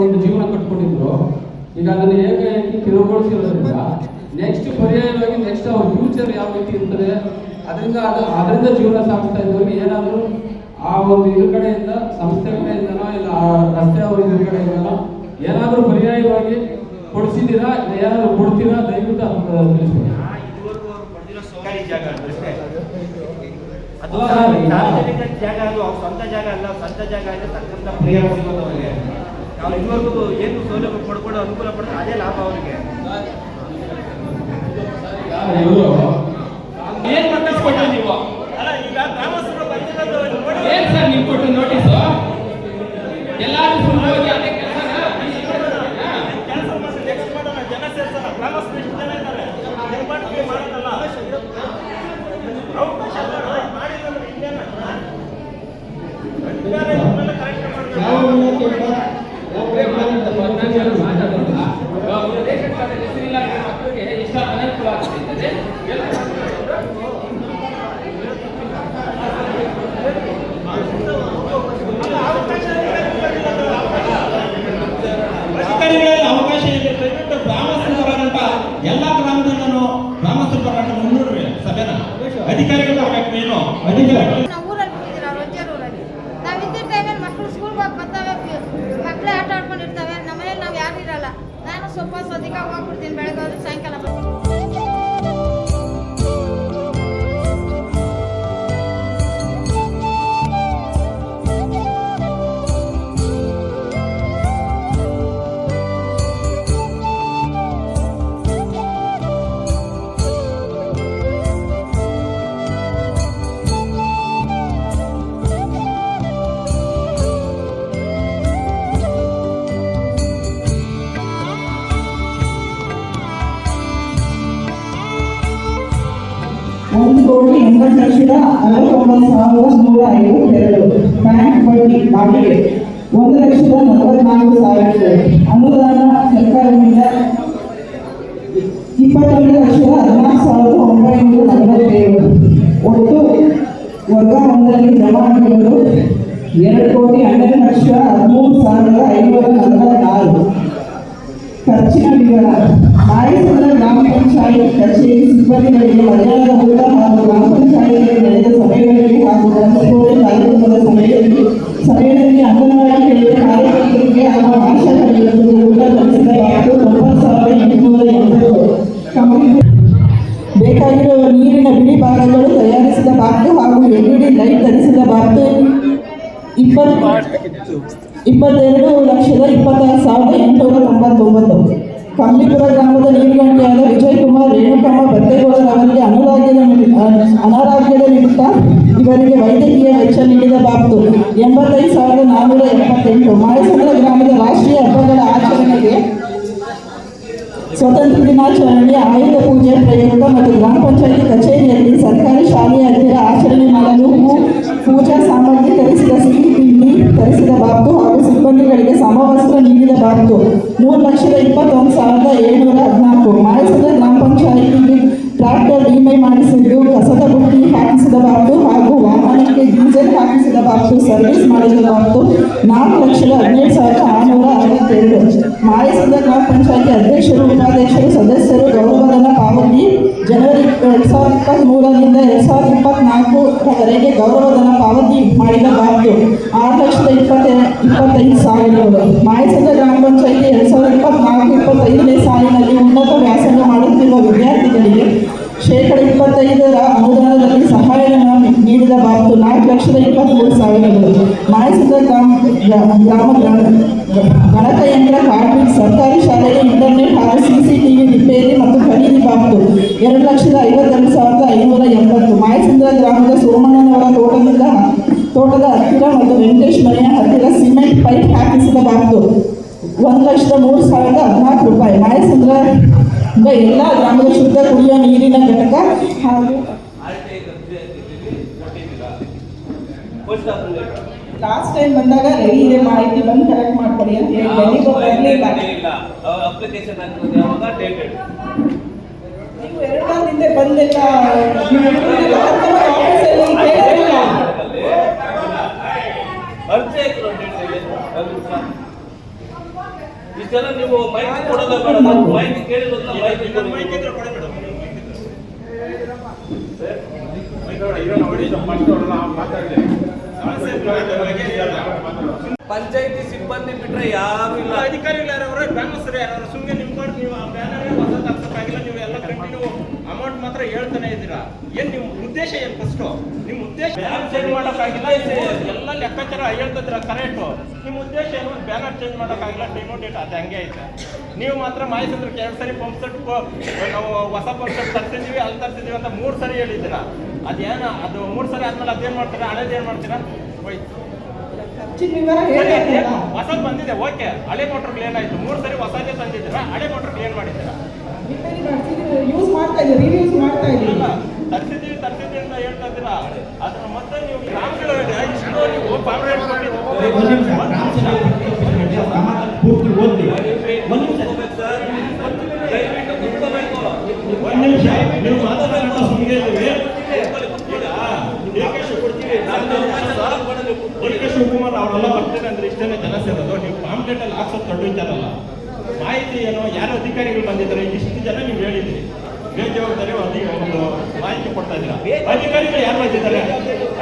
ಒಂದು ಜೀವನ ಕಟ್ಕೊಂಡಿದ್ರು. ಈಗ ಅದನ್ನ ಹೇಗೆ ತಿರುಗೊಳಿಸಿರೋದ್ರಿಂದ ನೆಕ್ಸ್ಟ್ ಪರ್ಯಾಯವಾಗಿ ನೆಕ್ಸ್ಟ್ ಅವ್ರ ಫ್ಯೂಚರ್ ಯಾವ ರೀತಿ ಇರ್ತದೆ, ಅದರಿಂದ ಅದು ಅದರಿಂದ ಜೀವನ ಸಾಗ್ತಾ ಇದ್ದವ್ರು ಏನಾದರೂ ಆ ಒಂದು ಇದ್ರ ಕಡೆಯಿಂದ ಸಂಸ್ಥೆ ಕಡೆಯಿಂದನೋ ಇಲ್ಲ ಆ ರಸ್ತೆ ಅವ್ರ ಇದ್ರ ಕಡೆಯಿಂದನೋ ಏನಾದರೂ ಪರ್ಯಾಯವಾಗಿ ಕೊಡಿಸಿದ್ದೀರಾ, ಇಲ್ಲ ಏನಾದರೂ ಕೊಡ್ತೀರಾ? ದಯವಿಟ್ಟು ಅದನ್ನ ತಿಳಿಸ್ತೀನಿ ಅದು ಸಾರ್ವಜನಿಕ ಜಾಗ ಅದು, ಅವ್ರ ಸ್ವಂತ ಜಾಗ ಅಲ್ಲ ಸ್ವಂತ ಜಾಗ ಅಂದ್ರೆ ತಕ್ಕಂತ ಪ್ರಿಯ ನಾವು ಇದುವರೆಗೂ ಏನು ಸೌಲಭ್ಯ ಪಡ್ಕೊಂಡು ಅನುಕೂಲ ಪಡ್ತಾರೆ ಅದೇ ಲಾಭ ಅವರಿಗೆ. ಏನ್ ನೋಟಿಸ್ ನೀವು? ಅಲ್ಲ ಈಗ ಗ್ರಾಮಸ್ಥರು ಬಂದಿರೋದು ಏನ್ ಸರ್ ನೀವು ಕೊಟ್ಟು ನೋಟಿಸ್? ಎಲ್ಲಾರು ಸುಮ್ಮನೆ ಹೋಗಿ ಅದೇ ಕೆಲಸ ಕೆಲಸ ನೆಕ್ಸ್ಟ್ ಮಾಡೋಣ ಜನ ಸೇರ್ಸಲ್ಲ ಗ್ರಾಮಸ್ಥರು ಎಷ್ಟು ಜನ ಇದ್ದಾರೆ. ನಿರ್ಮಾಣಕ್ಕೆ ಬ್ಯಾಂಕ್ ಬಾಕಿಗೆ ಒಂದು ಲಕ್ಷದ ನಲವತ್ನಾಲ್ಕು ಸಾವಿರ ಅನುದಾನ ಸರ್ಕಾರದಿಂದ ಇಪ್ಪತ್ತೊಂದು ಲಕ್ಷದ ಹದಿನಾಲ್ಕು ಸಾವಿರದ ಒಂಬೈನೂರ ನಲವತ್ತೇಳು. ಒಟ್ಟು ವರ್ಗ ಒಂದರಲ್ಲಿ ಜಮಾ ಆಗಿರುವುದು ಎರಡು ಕೋಟಿ ಹನ್ನೆರಡು ಲಕ್ಷ ಹದಿಮೂರು ಸಾವಿರದ ಐನೂರ ನಲವತ್ತಾರು. ಖರ್ಚಿನ ವಿವರ. ಮಾಯಸಂದ್ರ ಗ್ರಾಮ ಪಂಚಾಯತ್ ಕಚೇರಿ ಸಿಬ್ಬಂದಿಗಳಿಗೆ ಮಧ್ಯಾಹ್ನದ ಊಟ ಹಾಗೂ ಗ್ರಾಮ ಪಂಚಾಯತಿಯಲ್ಲಿ ನಡೆದ ಸಭೆಗಳಿಗೆ ಹಾಗೂ ದಂಪತಿಗಳ ಕಾರ್ಯಕ್ರಮದ ಸಮಯದಲ್ಲಿ ಅಂಗನವಾಡಿ ಕೇಂದ್ರ ಕಾರ್ಯಕರ್ತರಿಗೆ ಎಂಟುನೂರ ಎಂಬತ್ತು. ಕಂಪ್ನಿ ಬೇಕಾಗಿರುವ ನೀರಿನ ಬಿಡಿ ಭಾಗಗಳು ತಯಾರಿಸಿದ ಬಾಕ್ತು ಹಾಗೂ ಎಲ್ ಡಿ ಲೈಟ್ ಧರಿಸಿದ ಬಾಕ್ತು ಇಪ್ಪತ್ತು ಇಪ್ಪತ್ತೆರಡು ಲಕ್ಷದ ಇಪ್ಪತ್ತಾರು ಸಾವಿರದ ಎಂಟುನೂರ ತೊಂಬತ್ತೊಂಬತ್ತು. ಕಂಬಿಪುರ ಗ್ರಾಮದ ನೀರುಗಂಟೆಯಾದ ವಿಜಯ್ ಕುಮಾರ್ ರೇಣುಕಮ್ಮ ಬತ್ತೇಗೌಡರವರಿಗೆ ಅನುರಾಗ್ಯದ ಅನಾರೋಗ್ಯದ ನಿಮಿತ್ತ ಇವರಿಗೆ ವೈದ್ಯಕೀಯ ವೆಚ್ಚ ನೀಡಿದ ಎಂಬತ್ತೈದು ಸಾವಿರದ ನಾನ್ನೂರ ಎಪ್ಪತ್ತೆಂಟು ಮಾಯಸಂದ್ರ ಗ್ರಾಮದ ರಾಷ್ಟ್ರೀಯ ಹಬ್ಬಗಳ ಆಚರಣೆಗೆ ಸ್ವತಂತ್ರ ದಿನಾಚರಣೆ ಆಯುಧ ಪೂಜೆ ಪ್ರಯೋಗ ಮತ್ತು ಗ್ರಾಮ ಪಂಚಾಯತಿ ಕಚೇರಿಯಲ್ಲಿ ಸರ್ಕಾರಿ ಶಾಲೆಯ ಹತ್ತಿರ ಆಚರಣೆ ಮಾಡಲು ಹೂ ಪೂಜಾ ಸಾಮಗ್ರಿ ತರಿಸಿದ ಸಿಹಿ ತರಿಸಿದ ಬಾಬ್ತು ಹಾಗೂ ಸಿಬ್ಬಂದಿಗಳಿಗೆ ಸಮವಸ್ತ್ರ ನೀಡಿದ ಬಾಬ್ತು. ಮೂರು ಲಕ್ಷದ ಇಪ್ಪತ್ತೊಂದು ಸಾವಿರದ ಏಳ್ನೂರ ಹದಿನಾಲ್ಕು. ಮಾಯಸದ ಗ್ರಾಮ ಪಂಚಾಯತಿಗೆ ಟ್ರಾಕ್ಟರ್ ವಿಮೆ ಮಾಡಿಸಿದ್ದು ಕಸದ ಬುಟ್ಟಿ ಹಾಕಿಸಿದಬಾರದು ಹಾಗೂ ವಾಹನಕ್ಕೆ ಡೀಸೆಲ್ ಹಾಕಿಸಿದಬಾರದು ಸರ್ವಿಸ್ ಮಾಡಿದ ಬಾಬ್ತು ನಾಲ್ಕು ಲಕ್ಷದ ಹದಿನೇಳು ಸಾವಿರದ ಆರುನೂರ ಅರವತ್ತೆರಡು ಮಾಯಸದ ಗ್ರಾಮ ಪಂಚಾಯತಿ ಅಧ್ಯಕ್ಷರು, ಉಪಾಧ್ಯಕ್ಷರು, ಸದಸ್ಯರು, ಗೌರವಧನ ಪಾವತಿ ಜನವರಿ ಎರಡು ಸಾವಿರದ ಇಪ್ಪತ್ತ್ ಮೂರರಿಂದ ಎರಡ್ ಸಾವಿರದ ಇಪ್ಪತ್ನಾಲ್ಕುವರೆಗೆ ಗೌರವಧನ ಪಾವತಿ ಮಾಡಿದ ಆರು ಲಕ್ಷದ ಇಪ್ಪತ್ತೆ, ಇಪ್ಪತ್ತೈದು ಸಾವಿರ ಮಾಯಸದ ಗ್ರಾಮ ಪಂಚಾಯತಿ ಎರಡು ಸಾವಿರದ ಇಪ್ಪತ್ನಾಲ್ಕು ಲಕ್ಷದ ಇಪ್ಪತ್ತ್ಮೂರು ಸಾವಿರಗಳು ಮಾಯಸಂದ್ರ ಗ್ರಾಮ ಗ್ರಾ- ಗ್ರಾಮ ಗ್ರ- ಗಣಕಯಂತ್ರ ಕಾರ್ಮಿಕ್ ಸರ್ಕಾರಿ ಶಾಲೆಯ ಇಂಟರ್ನೆಟ್ ಹಾಗೂ ಸಿಸಿಟಿವಿ ರಿಪೇರಿ ಮತ್ತು ಖರೀದಿ ಬಾಬು ಎರಡು ಲಕ್ಷದ ಐವತ್ತೆರಡು ಸಾವಿರದ ಐನೂರ ಎಂಬತ್ತು. ಮಾಯಸಂದ್ರ ಗ್ರಾಮದ ಸೋಮಣ್ಣನವರ ತೋಟದಿಂದ ತೋಟದ ಹತ್ತಿರ ಮತ್ತು ವೆಂಕಟೇಶ್ ಮನೆಯ ಹತ್ತಿರ ಸಿಮೆಂಟ್ ಪೈಪ್ ಹಾಕಿಸಿದ ಬಾಬ್ತು ಒಂದು ಲಕ್ಷದ ಮೂರು ಸಾವಿರದ ಹದಿನಾಲ್ಕು ರೂಪಾಯಿ. ಮಾಯಸಂದ್ರ ಎಲ್ಲ ಗ್ರಾಮದ ಶುದ್ಧ ಕುಡಿಯುವ ನೀರಿನ ಘಟಕ ಹಾಗೂ ಲಾಸ್ಟ್ ಟೈಮ್ ಬಂದಾಗ ರೆಡಿ ಇದೆ ಮಾಹಿತಿ ಬಂದು ಕರೆಕ್ಟ್ ಮಾಡ್ಕೊಡಿ ಅಂತ ಹೇಳಿ ಬರಲಿಲ್ಲ ಅಪ್ಲಿಕೇಶನ್ ಹಾಕೋದು ಯಾವಾಗ ಡೇಟೆಡ್ ನೀವು ಎರಡು ವಾರದ ಹಿಂದೆ ಬಂದೆಲ್ಲ ಆಫೀಸಲ್ಲಿ ಕೇಳಿರಲಿಲ್ಲ ಇಷ್ಟೆಲ್ಲ ನೀವು ಮಾಹಿತಿ ಕೊಡೋದ ಬೇಡ ಮಾಹಿತಿ ಕೇಳಿರೋದ್ನ ಮಾಹಿತಿ ಇನ್ನೊಂದು ಕೊಡಿ. ಮೈಕ್ ಇದ್ರೆ. ಕೊಡಿ ಮೇಡಮ್ ಪಂಚಾಯತಿ ಸಿಬ್ಬಂದಿ ಬಿಟ್ರೆ ಯಾರು ಇಲ್ಲ. ಅಧಿಕಾರಿಗಳು ಯಾರವರು ಗ್ರಾಮಸ್ಥರು ಯಾರವರು ಸುಮ್ಮನೆ ನಿಮ್ಕೊಂಡು ನೀವು ಆ ಬ್ಯಾನರ್ ಹೊಸ ತರ್ಸಕ್ಕಾಗಿಲ್ಲ ನೀವು ಎಲ್ಲ ಕಂಟಿನ್ಯೂ ಅಮೌಂಟ್ ಮಾತ್ರ ಹೇಳ್ತಾನೆ ಇದ್ದೀರಾ? ಏನ್ ನಿಮ್ಮ ಉದ್ದೇಶ ಏನ್ ಫಸ್ಟ್ ನಿಮ್ಮ ಉದ್ದೇಶ ಬ್ಯಾನರ್ ಚೇಂಜ್ ಮಾಡೋಕ್ಕಾಗಿಲ್ಲ ಎಲ್ಲ ಲೆಕ್ಕಾಚಾರ ಹೇಳ್ತಿದ್ರ ಕರೆಕ್ಟ್ ನಿಮ್ಮ ಉದ್ದೇಶ ಏನು? ಬ್ಯಾನರ್ ಚೇಂಜ್ ಮಾಡೋಕ್ಕಾಗಿಲ್ಲ ಡಿಮೋಟೇಟ್ ಅದು ಹಂಗೆ ಐತೆ. ನೀವು ಮಾತ್ರ ಮಾಹಿತಿ ಎರಡು ಸರಿ ಪಂಪ್ ಸೆಟ್ ನಾವು ಹೊಸ ಪಂಪ್ ಸೆಟ್ ತರ್ತಿದ್ದೀವಿ ಅಲ್ಲಿ ತರ್ತಿದ್ದೀವಿ ಅಂತ ಮೂರು ಸರಿ ಹೇಳಿದ್ದೀರಾ? ಅದೇನು ಅದು ಮೂರು ಸಲ ಆದ್ಮೇಲೆ ಅದೇನು ಮಾಡ್ತೀರಾ ಹಳೇದು ಏನು ಮಾಡ್ತೀರಾ? ಹೋಯ್ತು. ಹೊಸದ್ ಬಂದಿದೆ ಓಕೆ. ಹಳೆ ಮೋಟರ್ ಏನಾಯ್ತು? ಮೂರು ಮೂರ್ ಸರಿ ಹೊಸದೇ ತಂದಿದ್ದೀರಾ? ಹಳೆ ಮೋಟರ್ ಕ್ಲೀನ್ ಮಾಡಿದ್ದೀರಾ? ಯೂಸ್ ಮಾಡ್ತಾ ಇದ್ದೀವಿ ಮಾಡ್ತಾ ಇದ್ದೀವಿ ಇಲ್ಲ ತರ್ಸಿದ್ದೀವಿ ತರ್ಸಿದ್ದೀವಿ ಅಂತ ಹೇಳ್ತಾ ಇದ್ದೀರಾ? ಅದನ್ನ ಮತ್ತೆ ನೀವು ಗ್ರಾಮಗಳು ಇಷ್ಟು ನೀವು ಪಾಂಪ್ಲೆಟ್ ಪೂರ್ತಿ ಓದಿ ಒಂದು ನಿಮಿಷ. ದಯವಿಟ್ಟು ಕುತ್ಕೋಬೇಕು ಒಂದ್ ನಿಮಿಷ. ನೀವು ಸುಮ್ಮನೆ ಇದ್ದೀವಿ ಡಿ ಕೆ ಶಿವಕುಮಾರ್ ಅವರೆಲ್ಲ ಬರ್ತಾರೆ ಅಂದ್ರೆ ಇಷ್ಟೇ ಜನ ಸೇರೋದು. ನೀವು ಪಾಂಪ್ಲೆಟ್ ಅಲ್ಲಿ ಹಾಕ್ಸೋದು ದೊಡ್ಡ ಮಾಹಿತಿ ಏನೋ ಯಾರು ಅಧಿಕಾರಿಗಳು ಬಂದಿದ್ದಾರೆ ಇಷ್ಟು ಜನ ನೀವು ಹೇಳಿದ್ರಿ. ಬೇಜವಾಬ್ದಾರಿ ಒಂದು ಮಾಹಿತಿ ಕೊಡ್ತಾ ಇದ್ದೀರಾ? ಅಧಿಕಾರಿಗಳು ಯಾರು ಬಂದಿದ್ದಾರೆ?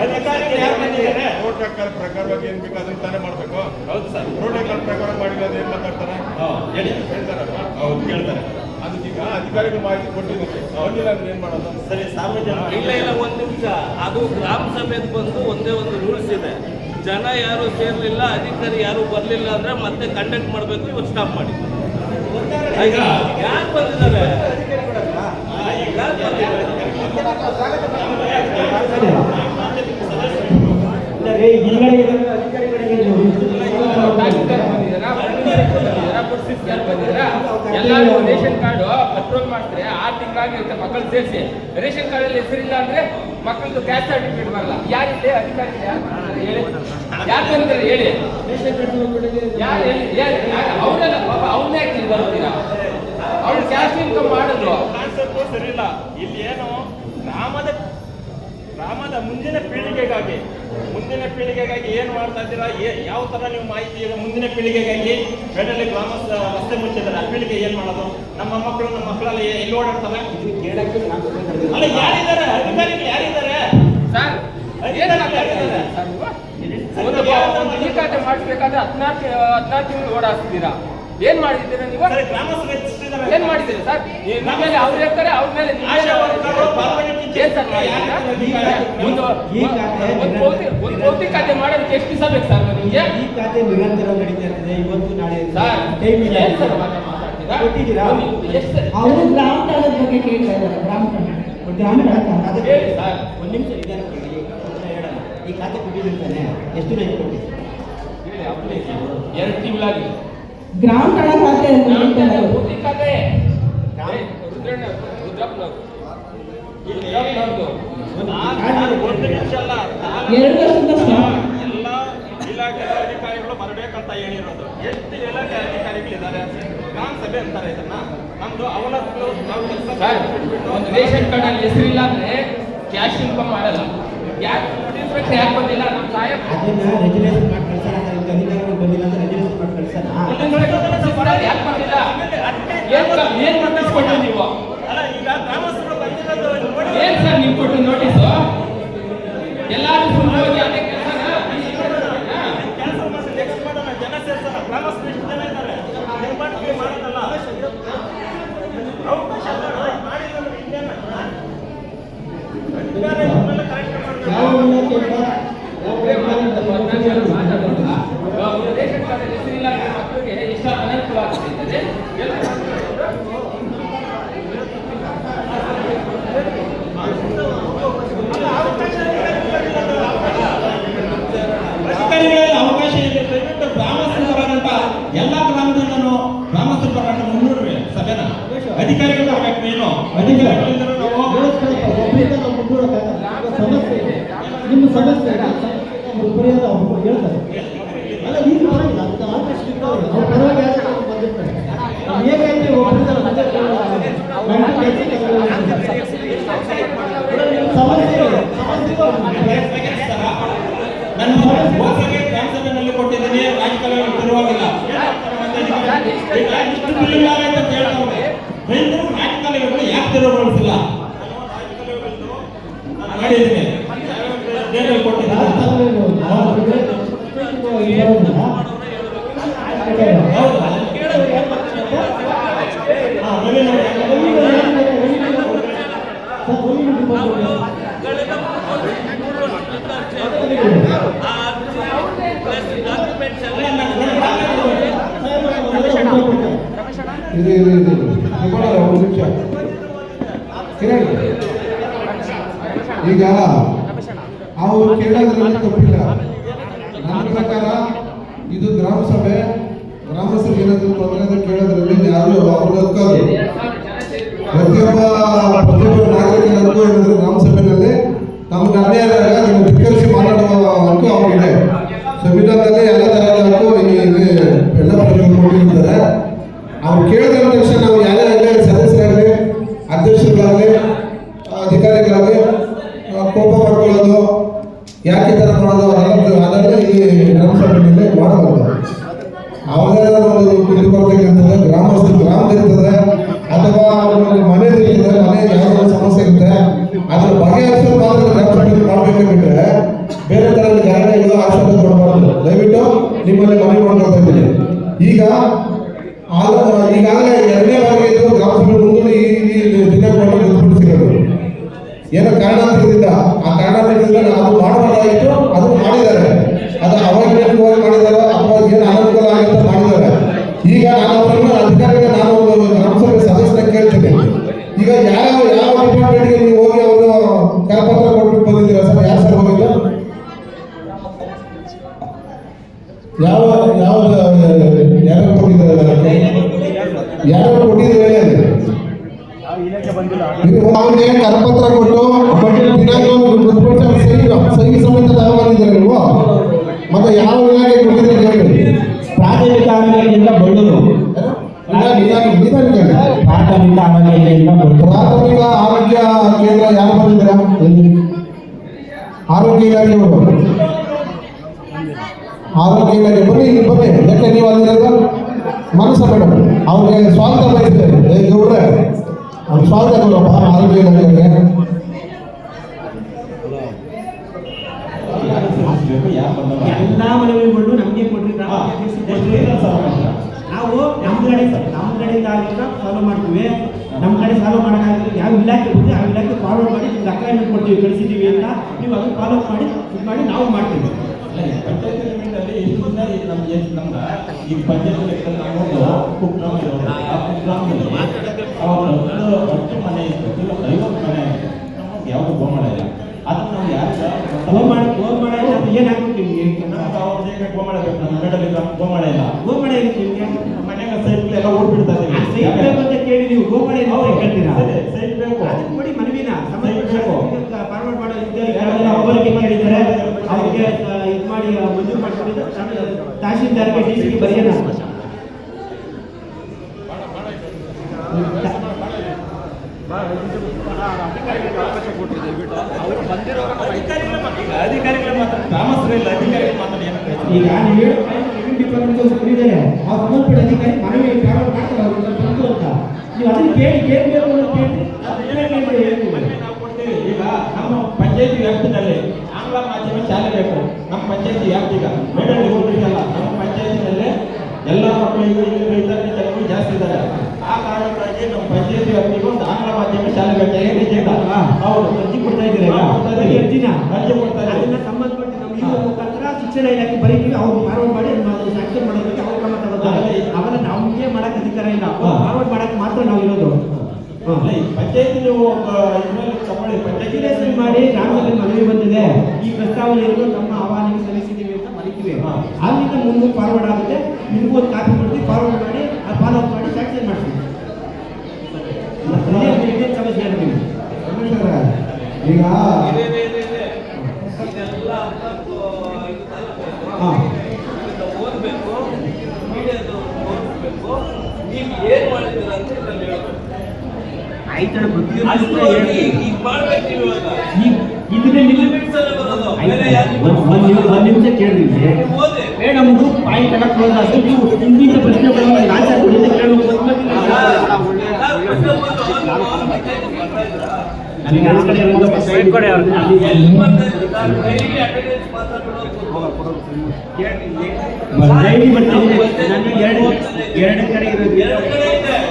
ಅಧಿಕಾರಿಗಳು ಯಾರು ಬಂದಿದ್ದಾರೆ? ಪ್ರೋಟೋಕಾಲ್ ಪ್ರಕಾರವಾಗಿ ಏನ್ ಬೇಕಾದ್ರೆ ಅದನ್ನ ತಾನೇ ಮಾಡ್ಬೇಕು. ಹೌದು ಸರ್. ಪ್ರೋಟೋಕಾಲ್ ಪ್ರಕಾರ ಮಾಡಿದ್ರೆ ಏನ್ ಮಾತಾಡ್ತಾರೆ? ಹೇಳಿ. ಹೌದು ಕೇಳ್ತಾರೆ. ಅದಕ್ಕೀಗ ಅಧಿಕಾರಿಗಳು ಮಾಹಿತಿ ಕೊಟ್ಟಿದ್ದಾರೆ. ಬಂದಿಲ್ಲ ಅಂದ್ರೆ ಏನ್ ಮಾಡೋದು? ಸರಿ ಸಾರ್ವಜನಿಕ ಇಲ್ಲ ಇಲ್ಲ ಒಂದು ನಿಮಿಷ. ಅದು ಗ್ರಾಮ ಸಭೆ ಬಂದು ಒಂದೇ ಒಂದು ರೂಲ್ಸ್ ಇದೆ. ಜನ ಯಾರು ಸೇರ್ಲಿಲ್ಲ, ಅಧಿಕಾರಿ ಯಾರು ಬರಲಿಲ್ಲ ಅಂದ್ರೆ ಮತ್ತೆ ಕಂಡಕ್ಟ್ ಮಾಡ್ಬೇಕು ಇವತ್ತು ಸ್ಟಾಪ್ ಮಾಡಿ. ಯಾರು ಬಂದಿದ್ದಾರೆ? ಎಲ್ಲರೂ ರೇಷನ್ ಕಾರ್ಡು ಪೆಟ್ರೋಲ್ ಮಾಡಿದ್ರೆ ಆರು ತಿಂಗಳಾಗಿರುತ್ತೆ ಮಕ್ಕಳು ಸೇರಿಸಿ. ರೇಷನ್ ಕಾರ್ಡಲ್ಲಿ ಹೆಸರಿಲ್ಲ ಅಂದ್ರೆ ಮಕ್ಕಳದು ಕ್ಯಾಶ್ ಸರ್ಟಿಫಿಕೇಟ್ ಬರಲ್ಲ. ಯಾರಿದೆ? ಅಧಿಕಾರಿ ಯಾರು? ಮಾಡ್ತಾರೆ ಹೇಳಿ. ಯಾರು ಪಾಪ ಅವ್ರನ್ನೇ ಯಾಕೆ ಬರ್ತೀರಾ ಅವ್ರು ಕ್ಯಾಶ್ ಇನ್ಕಮ್ ಮಾಡಿದ್ರು. ಕಾನ್ಸೆಪ್ಟ್ ಸರಿ ಇಲ್ಲ. ಏನು ಗ್ರಾಮದ ಗ್ರಾಮದ ಮುಂದಿನ ಪೀಳಿಗೆಗಾಗಿ ಮುಂದಿನ ಪೀಳಿಗೆಗಾಗಿ ಏನು ಮಾಡ್ತಾ ಇದ್ದೀರಾ? ಯಾವ ತರ ನೀವು ಮಾಹಿತಿ ಇದೆ? ಮುಂದಿನ ಪೀಳಿಗೆಗಾಗಿ ಬೆಳಲ್ಲಿ ಗ್ರಾಮ ರಸ್ತೆ ಮುಚ್ಚಿದ್ದಾರೆ. ಆ ಪೀಳಿಗೆ ಏನ್ ಮಾಡೋದು? ನಮ್ಮ ಮಕ್ಕಳು ನಮ್ಮ ಮಕ್ಕಳೆಲ್ಲ ಎಲ್ಲಿ ಓಡಾಡ್ತಾರೆ? ಅಲ್ಲ ಯಾರಿದ್ದಾರೆ? ಅಧಿಕಾರಿಗಳು ಯಾರಿದ್ದಾರೆ? ಸರ್ ನೀವು? ಒಂದು ಒಂದು ಈ ಖಾತೆ ಮಾಡಿಸ್ಬೇಕಾದ್ರೆ ಹದಿನಾಲ್ಕು ಹದಿನಾರು ತಿಂಗಳು ಓಡಾಡ್ತಿದ್ದೀರಾ ಏನ್ ಮಾಡಿದ್ದೀರಾ ನೀವು. ಏನ್ ಮಾಡಿದ್ದೀರಿ ಸರ್? ನಿಮ್ಮ ಮೇಲೆ ಅವ್ರು ಹೇಳ್ತಾರೆ ಅವ್ರ ಮೇಲೆ ಏನ್ ಸರ್ ಒಂದು ಒಂದು ಪೌತಿ ಒಂದು ಪೌತಿ ಖಾತೆ ಮಾಡೋದಕ್ಕೆ ಎಷ್ಟು ದಿವಸ ಬೇಕು ಸರ್ ನಿಮಗೆ? ಈ ಖಾತೆ ನಿರಂತರ ನಡೀತಾ ಇರ್ತದೆ ಇವತ್ತು ನಾಳೆ ಸರ್ ಟೈಮ್ ಇಲ್ಲ ಸರ್? ಕೊಟ್ಟಿದ್ದೀರಾ? ಒಂದು ಎಷ್ಟು ಸರ್? ಅವರು ಗ್ರಾಮ ಠಾಣದ ಬಗ್ಗೆ ಕೇಳ್ತಾ ಇದ್ದಾರೆ ಗ್ರಾಮ ಗ್ರಾಮ ಠಾಣ ಹೇಳಿ ಸರ್ ಒಂದು ನಿಮಿಷ. ಹೇಳೋಣ ಈ ಖಾತೆ ಕೊಟ್ಟಿದ್ದಾನೆ ಎಷ್ಟು ದಿನ. ಎರಡು ತಿಂಗಳಾಗಿದೆ. ಗ್ರಾಮ ಖಾತೆ ರುದ್ರಣ್ಣ ರುದ್ರಪ್ಪನವ್ರು ಎರಡು ವರ್ಷದಿಂದ ಎಲ್ಲ ಇಲಾಖೆ ಅಧಿಕಾರಿಗಳು ಬರಬೇಕಂತ ಹೇಳಿರೋದು ಎಷ್ಟು ಇಲಾಖೆ ಅಧಿಕಾರಿಗಳಿದ್ದಾರೆ? ಗ್ರಾಮ ಸಭೆ ಅಂತಾರೆ ಇದನ್ನ. ನಮ್ದು ಅವಲತ್ತು ನಾವು ಕೆಲಸ ಒಂದು ರೇಷನ್ ಕಾರ್ಡ್ ಅಲ್ಲಿ ಹೆಸರಿಲ್ಲ ಅಂದ್ರೆ ಕ್ಯಾಶ್ ಇನ್ಕಮ್ ಮಾಡಲ್ಲ. ಯಾಕೆ? ಇನ್ಸ್ಪೆಕ್ಟರ್ ಯಾಕೆ ಬಂದಿಲ್ಲ? ನಮ್ಮ ಸಹಾಯ ಅದನ್ನ ರೆಜುಲೇಷನ್ ಮಾಡಿ ಕಳ್ಸೋಣ ಸರ್. ಇಂಥ ಅಧಿಕಾರಿಗಳು ಬಂದಿಲ್ಲ ಅಂತ ರೆಜುಲೇಷನ್ ಮಾಡಿ ಕಳ್ಸೋಣ ಯಾಕೆ ಬಂದಿಲ್ಲ? ಏನ್ ಏನು ಏನ್ ನೋಟಿಸ್ ಕೊಟ್ಟು ನೀವು? ಅಲ್ಲ ಈಗ ಗ್ರಾಮಸ್ಥರು ಬಂದಿರೋದು ಏನು ಸರ್ ನೀವು ಕೊಟ್ಟು ನೋಟಿಸು? ಎಲ್ಲಾರು ಸುಮ್ಮನೆ ಹೋಗಿ ಅದೇ ಕೆಲಸನ? ಕೆಲಸ ಮಾಡಿ ನೆಕ್ಸ್ಟ್ ಮಾಡೋಣ ಜನ ಸೇರ್ಸೋಣ ಗ್ರಾಮಸ್ಥರು ಎಷ್ಟು ಜನ ಇದ್ದಾರೆ. ಮಾಡೋದಲ್ಲ ಅವಕಾಶ ಅಲ್ಲ, ಮಾಡಿದ್ರೆ ಇನ್ನೇನು? ಅಧಿಕಾರ ಇದ್ಮೇಲೆ correct ಮಾಡ್ಬೇಕು. ಯಾವ ಇಲಾಖೆ ಇಲ್ಲ? ಒಬ್ಬರೇ ಮಾತಾಡೋದಿಲ್ಲ ರೇಷನ್ ಕಾರ್ಡ್ ಹೆಸರಿಲ್ಲ ಅಂದ್ರೆ ಮಕ್ಕಳಿಗೆ ಇಷ್ಟ ಅನುಕೂಲ ಆಗ್ತಿದೆ ಎಲ್ಲ ಅಧಿಕಾರಿಗಳಲ್ಲಿ ಅವಕಾಶ ಇದೆ ದಯವಿಟ್ಟು ಗ್ರಾಮಸ್ಥರು ಬರೋದಂತ ಎಲ್ಲ ಗ್ರಾಮದಿಂದನೂ ಗ್ರಾಮಸ್ಥರು ಬರೋಣ ಮುನ್ನೂರು ಸಭೆನ ಅಧಿಕಾರಿಗಳು ಬರ್ಬೇಕು ನೀನು ಅಧಿಕಾರಿಗಳಿಂದ ನಾವು ಒಬ್ಬರಿಂದ ನಾವು ಮುಂದೂಡಕ್ಕಾಗಲ್ಲ. ಸಮಸ್ಯೆ ಇದೆ. ನಿಮ್ಮ ಸಮಸ್ಯೆ ಇದೆ. ಅವ್ರು ಬರೆಯೋದು ಅವ್ರು ಹೇಳ್ತಾರೆ ಅಲ್ಲ ಈಗ ಪರವಾಗಿಲ್ಲ ಅಂತ ಅವಕಾಶ ಸಿಗ್ತಾವ್ರೆ. ಅವ್ರು ಪರವಾಗಿ ಯಾರು ಅವ್ರು ಬಂದಿರ್ತಾರೆ ನಾವು ಹೇಗಾಯ್ತು ಒಬ್ಬರಿಂದ ನಾವು ಮುಂದೆ ಹೋಗೋದು. ಗಂಟು ಕೆಲ್ಸಕ್ಕೆ ಅವ್ರು ಹೇಳ್ತಾರೆ. ಸಮಸ್ಯೆ ಇದೆ. ಸಮಸ್ಯೆ ಇದೆ. ನನ್ನ ಹೋಸಗೆ ಗ್ರಾಮ ಸಭೆಯಲ್ಲಿ ಕೊಟ್ಟಿದ್ದೀನಿ ರಾಜಕಾರಣ ತಿರುವಾಗಿಲ್ಲ ಫೀಲಿಂಗ್ ಆಗೈತೆ ಅಂತ ಹೇಳ್ತಾವ್ರೆ ರೈತರು ನಾಟಕಾಲಿಗಳು ಯಾಕೆ ತೆರವುಗೊಳಿಸಿಲ್ಲ ನಾನು ಮಾಡಿದ್ದೀನಿ ಜೈಲಲ್ಲಿ ಕೊಟ್ಟಿದ್ದೀನಿ ಹೌದು ಹಾ, ರವಿ ನೋಡಿ. ಕಳೆದ ಮೂರು ತಿಂಗಳು ಹನ್ನೊಂದು ಅರ್ಜಿ ಹಾಕಿದ್ರು. ಆ ಅರ್ಜಿ ಪ್ಲಸ್ ಡಾಕ್ಯುಮೆಂಟ್ಸ್ ಎಲ್ಲ ಇದು ಇದು ಇದು. ತಗೊಳ್ಳೋಣ ಒಂದು ನಿಮಿಷ. ಈಗ ಅವರು ಕೇಳೋದ್ರಲ್ಲಿ ತಪ್ಪಿಲ್ಲ. ನನ್ನ ಪ್ರಕಾರ ಇದು ಗ್ರಾಮ ಸಭೆ ಗ್ರಾಮ ಸಭೆ ಏನಾದ್ರು ತೊಂದರೆ ಅಂತ ಕೇಳೋದ್ರಲ್ಲಿ ಯಾರು ಅವ್ರ ಹಕ್ಕದು ಪ್ರತಿಯೊಬ್ಬ ಪ್ರತಿಯೊಬ್ಬ ನಾಗರಿಕರಿಗೂ ಏನಾದ್ರು ಗ್ರಾಮ ಸಭೆಯಲ್ಲಿ ನಮ್ಗೆ ಅನ್ಯಾಯ ಅದನ್ನು ಧಿಕ್ಕರಿಸಿ ಮಾತಾಡುವ ಹಕ್ಕು ಅವ್ರಿಗಿದೆ ಸಂವಿಧಾನದಲ್ಲಿ ಎಲ್ಲ ತರಹದ ಹಕ್ಕು ಈ ಎಲ್ಲ ಪ್ರಜೆಗಳು ಕೊಟ್ಟಿರ್ತಾರೆ. ಅವ್ರು ಕೇಳಿದ ತಕ್ಷಣ ನಾವು ಯಾರೇ ಆಗಲಿ ಸದಸ್ಯರಾಗಲಿ, ಅಧ್ಯಕ್ಷರುಗಳಾಗಲಿ ಅಧಿಕಾರಿಗಳಾಗಲಿ ಕೋಪ ಮಾಡ್ಕೊಳ್ಳೋದು ಯಾಕೆ ಈ ಥರ ಮಾಡೋದು ಅದೆಲ್ಲ ಅದೆಲ್ಲ ಗ್ರಾಮ ಸಭೆಯಲ್ಲಿ ಮಾಡಬಾರ್ದು ಒಂದು ಅವ್ರಿಗೆ ಕರಪತ್ರ ಕೊಟ್ಟು ದಿನಾಂಕವನ್ನು ಗೊತ್ತುಪಡಿಸಿ ಅವ್ರು ಸಹಿ ಸಹಿ ಸಮೇತ ತಗೊಂಡಿದ್ದಾರೆ ನೀವು ಮತ್ತೆ ಯಾವ ಇಲಾಖೆ ಕೊಟ್ಟಿದ್ದಾರೆ ಕೇಳಿ. ಪ್ರಾಥಮಿಕ ಆರೋಗ್ಯದಿಂದ ಬಳ್ಳೂರು. ಪ್ರಾಥಮಿಕ ಆರೋಗ್ಯದಿಂದ ಪ್ರಾಥಮಿಕ ಆರೋಗ್ಯ ಕೇಂದ್ರ ಯಾರು ಬಂದಿದ್ದೀರಾ? ಆರೋಗ್ಯ ಇಲಾಖೆಯವರು ಆರೋಗ್ಯ ಇಲಾಖೆ ಬನ್ನಿ ಇಲ್ಲಿ ಬನ್ನಿ. ಯಾಕೆ ನೀವು ಅಲ್ಲಿರೋದು? ಮನಸ್ಸ ಮೇಡಮ್ ಅವ್ರಿಗೆ ಸ್ವಾಗತ ಬಯಸ್ತೇವೆ ಏ ಗೌಡ್ರೆ ಅವ್ರಿಗೆ ಸ್ವಾಗತ ಕೊಡಪ್ಪ ಆರೋಗ್ಯ ಇಲಾಖೆಗೆ ಎಲ್ಲ ಮನವಿಗಳು ನಮಗೆ ನಾವು ನಮ್ಮ ಕಡೆ ನಮ್ಮ ಕಡೆಯಿಂದ ಆಗಿದ್ರೆ ಫಾಲೋ ಮಾಡ್ತೀವಿ. ನಮ್ಮ ಕಡೆ ಫಾಲೋ ಮಾಡೋಕ್ಕಾಗಿದ್ರೆ ಯಾವ ಇಲಾಖೆ ಬಂದ್ರೆ ಆ ಇಲಾಖೆ ಫಾಲೋ ಮಾಡಿ ನಿಮ್ಗೆ ಅಕ್ಲೈನ್ಮೆಂಟ್ ಕೊಡ್ತೀವಿ ಕಳಿಸಿದ್ದೀವಿ ಅಂತ ನೀವು ಅದನ್ನು ಫಾಲೋ ಮಾಡಿ ಇದು ಮಾಡಿ ನಾವು ಮಾಡ್ತೀವಿ. ದಿನ ಈ ನಮ್ಗೆ ಈ ಪಂಚಾಯತ್ ಲೆಕ್ಕದಲ್ಲಿ ನಾವು ಒಂದು ಕುಗ್ರಾಮ ಇರೋದು. ಆ ಕುಗ್ರಾಮದಲ್ಲಿ ಅವ್ರ ಹತ್ತು ಹತ್ತು ಮನೆ ಇತ್ತು ಇಲ್ಲ ಐವತ್ತು ಮನೆ ಇತ್ತು. ನಮಗೆ ಯಾವುದು ಗೋಮಾಳ ಇಲ್ಲ. ಅದನ್ನ ನಾವು ಯಾರು ಏನಾಗುತ್ತೆ ನಿಮಗೆ? ನಮ್ಗೆ ಅವ್ರದ್ದು ಗೋಮಾಳ ಬೇಕು ನಮ್ಮ ಇಲ್ಲ. ಗೋಮಾಳ ಇಲ್ಲ ಗೋಮಳೆ ನಿಮಗೆ? ಮನೆಗೆ ಸೈಟ್ ಎಲ್ಲ ಓಡ್ಬಿಡ್ತಾ ಆ ಸೈಟ್ ಬೇಕು ಅಂತ ಕೇಳಿ ನೀವು. ಗೋಮಳೆ ಅಂತ ಹೇಳ್ತೀರಾ? ಸೈಟ್ ಬೇಕು ಅದಕ್ಕೆ ಮಾಡಿ ಮನವಿನ. ಬೇಕು. ಫಾರ್ವರ್ಡ್ ಮಾಡೋ ಇದ್ದಾರೆ. ಅವರಿಗೆ ಕೇಳಿದ್ದಾರೆ ಅವ್ರಿಗೆ ಇದು ಮಾಡಿ ಮಂಜೂರು ಮಾಡ್ಕೊಂಡಿದ್ದಾರೆ. ತಹಶೀಲ್ದಾರ್ಗೆ ಡಿ ಸಿಗೆ ಬರೆಯೋಣ. ಈಗ ಆ ಅಧಿಕಾರಿ ಮನವಿ ಬಂತು ಅಂತ. ನೀವು ಅದನ್ನ ನಾವು ಕೊಡ್ತೀವಿ ಈಗ ನಮ್ಮ ಪಂಚಾಯತಿ ವ್ಯಾಪ್ತಿನಲ್ಲಿ ಆಂಗ್ಲ ಮಾಧ್ಯಮ ಶಾಲೆ ಬೇಕು. ನಮ್ಮ ಪಂಚಾಯತಿ ವ್ಯಾಪ್ತಿಗ. ಈಗ ಮೇಡಲ್ ಕೊಟ್ಟಿದ್ದಲ್ಲ ನಮ್ಮ ಪಂಚಾಯತಿನಲ್ಲಿ ಎಲ್ಲ ಮಕ್ಕಳಿಗೂ ಇಲ್ಲಿ ರೈತರಿಗೆ ಜನರು ಜಾಸ್ತಿ ಇದ್ದಾರೆ ಆ ಕಾರಣಕ್ಕಾಗಿ ನಮ್ಮ ಪಂಚಾಯತಿ ವ್ಯಾಪ್ತಿಗೆ ಒಂದು ಆಂಗ್ಲ ಮಾಧ್ಯಮ ಶಾಲೆ ಬೇಕು ಹೇಗೆ ನಿಜ ಹೌದು ಅರ್ಜಿ ಕೊಡ್ತಾ ಇದ್ದೀರಾ ಈಗ? ಹಾ, ಕೊಡ್ತಾ ಇದ್ದೀವಿ. ಅರ್ಜಿನ. ಅರ್ಜಿ. ಅದನ್ನ ಸಂಬಂಧಪಟ್ಟ ನಮ್ಮ ಇವ್ರ ಮುಖಾಂತರ ಶಿಕ್ಷಣ ಇಲಾಖೆ ಬರೀತೀವಿ. ಅವ್ರು ಫಾರ್ವರ್ಡ್ ಮಾಡಿ ಸ್ಯಾಂಕ್ಷನ್ ಮಾಡೋದಕ್ಕೆ ಅವ್ರು ಕ್ರಮ ತಗೋತಾರೆ ಅವೆಲ್ಲ ನಮಗೆ ಮಾಡಕ್ ಅಧಿಕಾರ ಇಲ್ಲ. ಫಾರ್ವರ್ಡ್ ಮಾಡಕ್ ಮಾತ್ರ ನಾವು ಇರೋದು. ನೀವು ತಗೊಳ್ಳಿ. ಪಂಚಾಯತಿ ಮಾಡಿ ಗ್ರಾಮದಲ್ಲಿ ಮನವಿ ಬಂದಿದೆ. ಈ ಪ್ರಸ್ತಾವನೆಯನ್ನು ನಮ್ಮ ಆಹ್ವಾನಿಗೆ ಸಲ್ಲಿಸಿದ್ದೀವಿ ಅಂತ ಮರಿತೀವಿ. ಅಲ್ಲಿಂದ ಮುಂದೆ ಫಾರ್ವರ್ಡ್ ಆಗುತ್ತೆ. ಈಗ ಓದಬೇಕು ಓದಬೇಕು. ನೀವು ಏನು ಅಂತ ಒಂದು ನಿಮಿಷ ಕೇಳಿದ್ರೆ ಮೇಡಮ್ದು ಪಾಯಿಂಟ್ ಎಲ್ಲ ಕ್ಲೋಸ್ ಆಗಿ. ನೀವು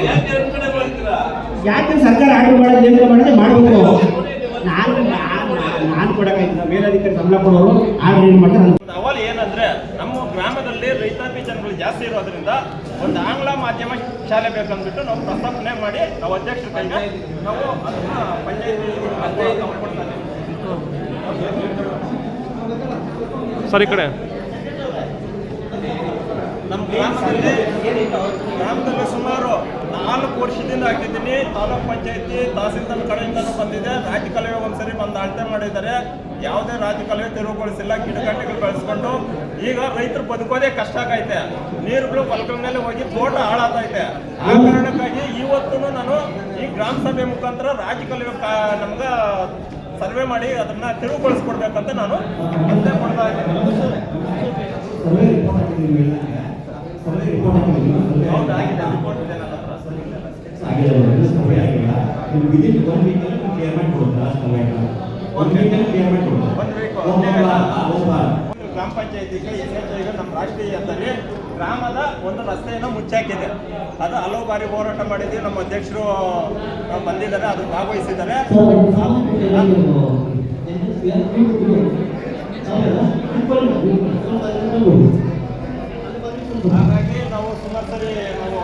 ಯಾಕೆ ಎರಡು ಕಡೆ ಮಾಡ್ತೀರಾ ಯಾಕೆ ಸರ್ಕಾರ ಆರ್ಡರ್ ಮಾಡೋದು ಮಾಡಿದ್ರೆ ಮಾಡಬೇಕು. ನಾನು ನಾನು ನಾನು ಮೇಲಧಿಕಾರಿ ಸಂಬಳ ಕೊಡೋರು ಆದ್ರೆ ಮಾಡ್ತಾರೆ ಅವಲ್ ಏನಂದ್ರೆ ನಮ್ಮ ಗ್ರಾಮದಲ್ಲಿ ರೈತಾಪಿ ಜನಗಳು ಜಾಸ್ತಿ ಇರೋದ್ರಿಂದ ಒಂದು ಆಂಗ್ಲ ಮಾಧ್ಯಮ ಶಾಲೆ ಬೇಕಂದ್ಬಿಟ್ಟು ನಾವು ಪ್ರಸ್ತಾಪನೆ ಮಾಡಿ ನಾವು ಅಧ್ಯಕ್ಷರ ಕೈಗೆ ನಾವು ಸರಿ ಕಡೆ ನಮ್ಮ ಗ್ರಾಮದಲ್ಲಿ ಗ್ರಾಮದಲ್ಲಿ ಸುಮಾರು ನಾಲ್ಕು ವರ್ಷದಿಂದ ಹಾಕಿದ್ದೀನಿ. ತಾಲೂಕ್ ಪಂಚಾಯತಿ ತಹಸೀಲ್ದಾರ್ ಕಡೆಯಿಂದನೂ ಬಂದಿದೆ. ರಾಜಕೀಯ ಒಂದ್ಸರಿ ಬಂದು ಅಳತೆ ಮಾಡಿದ್ದಾರೆ. ಯಾವುದೇ ರಾಜಕೀಯ ತೆರವುಗೊಳಿಸಿಲ್ಲ. ಗಿಡಗಂಟೆಗಳು ಬೆಳೆಸ್ಕೊಂಡು ಈಗ ರೈತರು ಬದುಕೋದೇ ಕಷ್ಟ ಆಗೈತೆ. ನೀರುಗಳು ಹೊಲಗಳ ಮೇಲೆ ಹೋಗಿ ತೋಟ ಹಾಳಾಗೈತೆ. ಆ ಕಾರಣಕ್ಕಾಗಿ ಇವತ್ತು ನಾನು ಈ ಗ್ರಾಮ ಸಭೆ ಮುಖಾಂತರ ರಾಜಕೀಯ ನಮ್ಗೆ ಸರ್ವೆ ಮಾಡಿ ಅದನ್ನ ತೆರವುಗೊಳಿಸ್ಕೊಡ್ಬೇಕಂತ ನಾನು ಮುಂದೆ ಕೊಡ್ತಾ ಇದ್ದೀನಿ. ಸರ್ವೆ ಆಗಿದೆ ಒಂದು ಸರ್ವೆ ಆಗಿಲ್ಲ ನೀವು ವಿದಿನ್ ಒನ್ ವೀಕಲ್ಲಿ ಕ್ಲಿಯರ್ ಮಾಡಿ ಒನ್ ವೀಕಲ್ಲಿ ಕ್ಲಿಯರ್ ಮಾಡಿ One week. ಒಂದು ವಾರ ಒಂದು ವಾರ ಗ್ರಾಮ ಪಂಚಾಯತಿಗೆ ಎನ್ ಎಚ್ ಐಗೆ ನಮ್ಮ ರಾಷ್ಟ್ರೀಯ ಹೆದ್ದಾರಿ ಗ್ರಾಮದ ಒಂದು ರಸ್ತೆಯನ್ನು ಮುಚ್ಚಾಕಿದೆ. ಅದು ಹಲವು ಬಾರಿ ಹೋರಾಟ ಮಾಡಿದ್ವಿ. ನಮ್ಮ ಅಧ್ಯಕ್ಷರು ಬಂದಿದ್ದಾರೆ. ಅದು ಭಾಗವಹಿಸಿದ್ದಾರೆ. ಹಾಗಾಗಿ ನಾವು ಸುಮಾರು ಸರಿ ನಾವು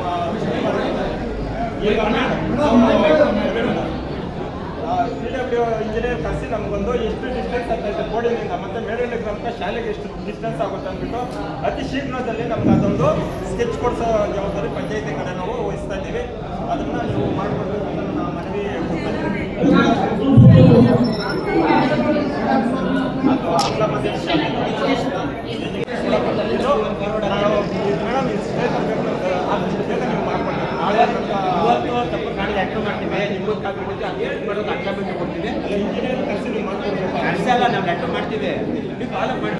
ಪಿ ಡಬ್ಲ್ಯೂ ಇಂಜಿನಿಯರ್ ಕರೆಸಿ ನಮಗೊಂದು ಎಷ್ಟು ಡಿಸ್ಟೆನ್ಸ್ ಆಗ್ತೈತೆ ಬೋರ್ಡಿನಿಂದ ಮತ್ತೆ ಮೇಲ್ಗಡೆ ಗ್ರಾಮಕ್ಕೆ ಶಾಲೆಗೆ ಎಷ್ಟು ಡಿಸ್ಟೆನ್ಸ್ ಆಗುತ್ತೆ ಅಂದ್ಬಿಟ್ಟು ಅತಿ ಶೀಘ್ರದಲ್ಲಿ ನಮ್ಗೆ ಅದೊಂದು ಸ್ಕೆಚ್ ಕೊಡಿಸೋ ಜವಾಬ್ದಾರಿ ಪಂಚಾಯತಿ ಕಡೆ ನಾವು ವಹಿಸ್ತಾ ಇದ್ದೀವಿ ಅದನ್ನ ನೀವು ಮಾಡ್ಕೊಡ್ಬೇಕು ಅಂತ ನಾನು ಮನವಿ. ಅದು ಆಂಗ್ಲ ಮಾಧ್ಯಮ ಶಾಲೆ. ಇದು ನಾವು ಮೇಡಮ್ ಇದು ಸ್ಟೇ ತರಬೇಕು ಅಂತ ಆದಷ್ಟು ಬೇಗ ನೀವು ಮಾಡ್ಕೊಡ್ಬೇಕು ನಾಳೆ ಇವತ್ತು ತಪ್ಪು ನಾಳೆ ಮಾಡೋದು ಕೊಡ್ತೀವಿ. ಇಂಜಿನಿಯರ್ ನೀವು ಮಾಡ್ಕೊಡ್ಬೇಕು ಮಾಡ್ತೀವಿ. ನೀವು ಫಾಲೋ ಮಾಡಿ.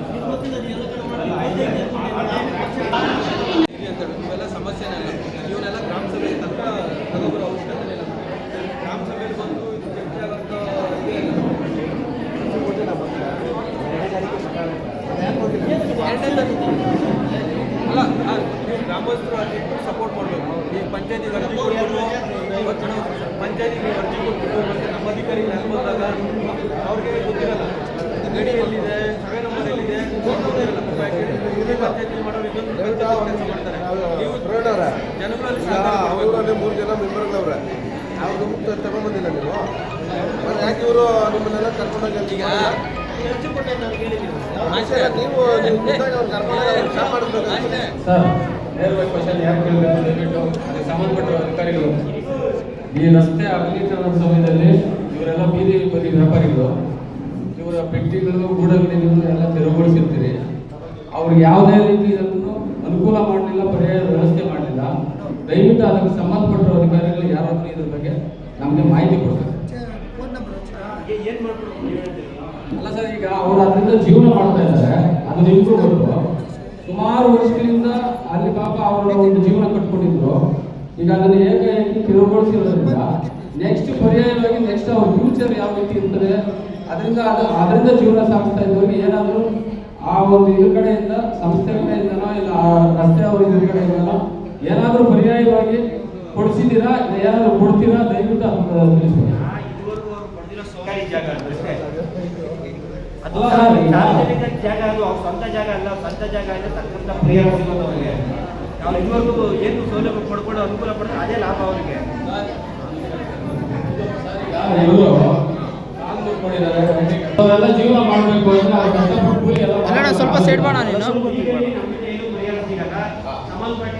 ಇವೆಲ್ಲ ಸಮಸ್ಯೆನೇ ಅಲ್ಲ ಇವನ್ನೆಲ್ಲ ಗ್ರಾಮ ಸಭೆಗೆ ತನಕ ತಗೊಬರೋ ಅವಶ್ಯಕತೆ ಇಲ್ಲ ಗ್ರಾಮ ಸಭೆಯಲ್ಲಿ ಬಂದು ಇದು ಚರ್ಚೆ ಆಗೋಂಥ ಇದೇ ಇಲ್ಲ. ಅಲ್ಲ ಆ, ನೀವು ಗ್ರಾಮಸ್ಥರು ಅದಕ್ಕೆ ಸಪೋರ್ಟ್ ಮಾಡಬೇಕು ಈ ಪಂಚಾಯತಿಗೆ ಅರ್ಜಿ ಕೊಡ್ಬೋದು ಇವತ್ತು ನಾವು ಪಂಚಾಯತಿಗೆ ಅರ್ಜಿ ಕೊಟ್ಬಿಟ್ಟು ಮತ್ತೆ ನಮ್ಮ ಅಧಿಕಾರಿಗಳು ಅಲ್ಲಿ ಬಂದಾಗ ಅವ್ರಿಗೆ ಗೊತ್ತಿರಲ್ಲ ಗಡಿ ಎಲ್ಲಿದೆ ಸರ್ವೆ ನಂಬರ್ ಎಲ್ಲಿದೆ ಗೊತ್ತೇ ಇರಲ್ಲ ಇದೇ ಪಂಚಾಯತಿ ಮಾಡೋರು ಇದೊಂದು ಪಂಚಾಯತಿ ಕೆಲಸ ಮಾಡ್ತಾರೆ ನೀವು ಜನಗಳಲ್ಲಿ ಸಹಕಾರ ಕೊಡ್ಬೇಕು. ಅವರಲ್ಲಿ ಮೂರು ಜನ ಮೆಂಬರ್ಗಳವ್ರೆ ಅವ್ರು ತಗೊಂಡ್ಬಂದಿಲ್ಲ ನೀವು ಮತ್ತೆ ಯಾಕೆ ಇವರು ನಿಮ್ಮನ್ನೆಲ್ಲ ಕರ್ಕೊಂಡೋಗಿ ಅಲ್ಲಿ ಈಗ ಅಷ್ಟೇ, ನೀವು ನೀವು ಮುಂದಾಗಿ ಅವ್ರು ಕರ್ಕೊಂಡೋಗಿ ಅವ್ರು ಸ್ಟಾಪ್ ಮಾಡಿಸ್ಬೇಕು ಸರ್. ನೇರವಾಗಿ ಕ್ವಶನ್ ಯಾಕೆ ಕೇಳಿದ್ರೆ ದಯವಿಟ್ಟು ಅದಕ್ಕೆ ಸಂಬಂಧಪಟ್ಟ ಅಧಿಕಾರಿಗಳು. ಈ ರಸ್ತೆ ಅಗಲೀಕರಣದ ಸಮಯದಲ್ಲಿ ಇವರೆಲ್ಲ ಬೀದಿ ಬದಿ ವ್ಯಾಪಾರಿಗಳು. ಇವರ ಪೆಟ್ಟಿಗಳು ಗೂಡಂಗಡಿಗಳು ಎಲ್ಲ ತೆರವುಗೊಳಿಸಿರ್ತೀರಿ. ಅವ್ರಿಗೆ ಯಾವುದೇ ರೀತಿ ಇದನ್ನು ಅನುಕೂಲ ಮಾಡಲಿಲ್ಲ ಪರ್ಯಾಯ ವ್ಯವಸ್ಥೆ ಮಾಡಲಿಲ್ಲ. ದಯವಿಟ್ಟು ಅದಕ್ಕೆ ಸಂಬಂಧಪಟ್ಟಿರೋ ಅಧಿಕಾರಿಗಳು ಯಾರಾದರೂ ಇದ್ರ ಬಗ್ಗೆ ನಮಗೆ ಮಾಹಿತಿ ಕೊಡ್ತಾರೆ. ಅಲ್ಲ ಸರ್, ಈಗ ಅವ್ರು ಅದರಿಂದ ಜೀವನ ಮಾಡ್ತಾ ಇದ್ದಾರೆ. ಅದು ನಿಮಗೂ ಗೊತ್ತು. ಸುಮಾರು ವರ್ಷಗಳಿಂದ ಅಲ್ಲಿ ಪಾಪ ಅವರು ಒಂದು ಜೀವನ ಕಟ್ಕೊಂಡಿದ್ರು. ಈಗ ಅದನ್ನು ಏಕ ತಿರುವುಗೊಳಿಸಿರೋದ್ರಿಂದ ನೆಕ್ಸ್ಟ್ ಪರ್ಯಾಯವಾಗಿ ನೆಕ್ಸ್ಟ್ ಅವ್ರ ಫ್ಯೂಚರ್ ಯಾವ ರೀತಿ ಇರ್ತದೆ ಅದರಿಂದ ಅದು ಅದರಿಂದ ಜೀವನ ಸಾಗಿಸ್ತಾ ಇದ್ದವ್ರಿಗೆ ಏನಾದರೂ ಆ ಒಂದು ಇದ್ರ ಕಡೆಯಿಂದ ಸಂಸ್ಥೆ ಕಡೆಯಿಂದನೋ ಇಲ್ಲ ಆ ರಸ್ತೆ ಅವ್ರ ಇದ್ರ ಕಡೆಯಿಂದನೋ ಏನಾದರೂ ಪರ್ಯಾಯವಾಗಿ ಕೊಡಿಸಿದ್ದೀರಾ ಏನಾದರೂ ಕೊಡ್ತೀರಾ, ದಯವಿಟ್ಟು ಅದನ್ನ ತಿಳಿಸ್ಬೇಕು ಇದುವರೆಗೂ ಅವ್ರು ಪಡೆದಿರೋ ಸರ್ಕಾರಿ ಜಾಗ ಅಷ್ಟೇ ಅದು ಅಲ್ಲ, ಸರ್, ಈಗ- ಸಾರ್ವಜನಿಕ ಜಾಗ ಅದು ಅವ್ರ ಸ್ವಂತ ಜಾಗ ಅಲ್ಲ ಸ್ವಂತ ಜಾಗ ಅಲ್ಲ ತಕ್ಕಂತ ಸಿಗೋದು ಅವರಿಗೆ ನಾವು ಇದುವರೆಗೂ ಏನು ಸೌಲಭ್ಯ ಪಡ್ಕೊಂಡು ಅನುಕೂಲ ಪಡ್ತಾರೆ ಅದೇ ಲಾಭ ಅವರಿಗೆ. ಇವರು ಕಾಲ್ ಮುರ್ಕೊಂಡಿದ್ದಾರೆ. ಅವರೆಲ್ಲ ಜೀವನ ಮಾಡಬೇಕು ಅಂದ್ರೆ ಅವ್ರ ಕಷ್ಟಪಟ್ಟು ಕೂಲಿ ಎಲ್ಲ ಸ್ವಲ್ಪ. ಸೈಡ್ ಮಾಡೋಣ ನೀನು.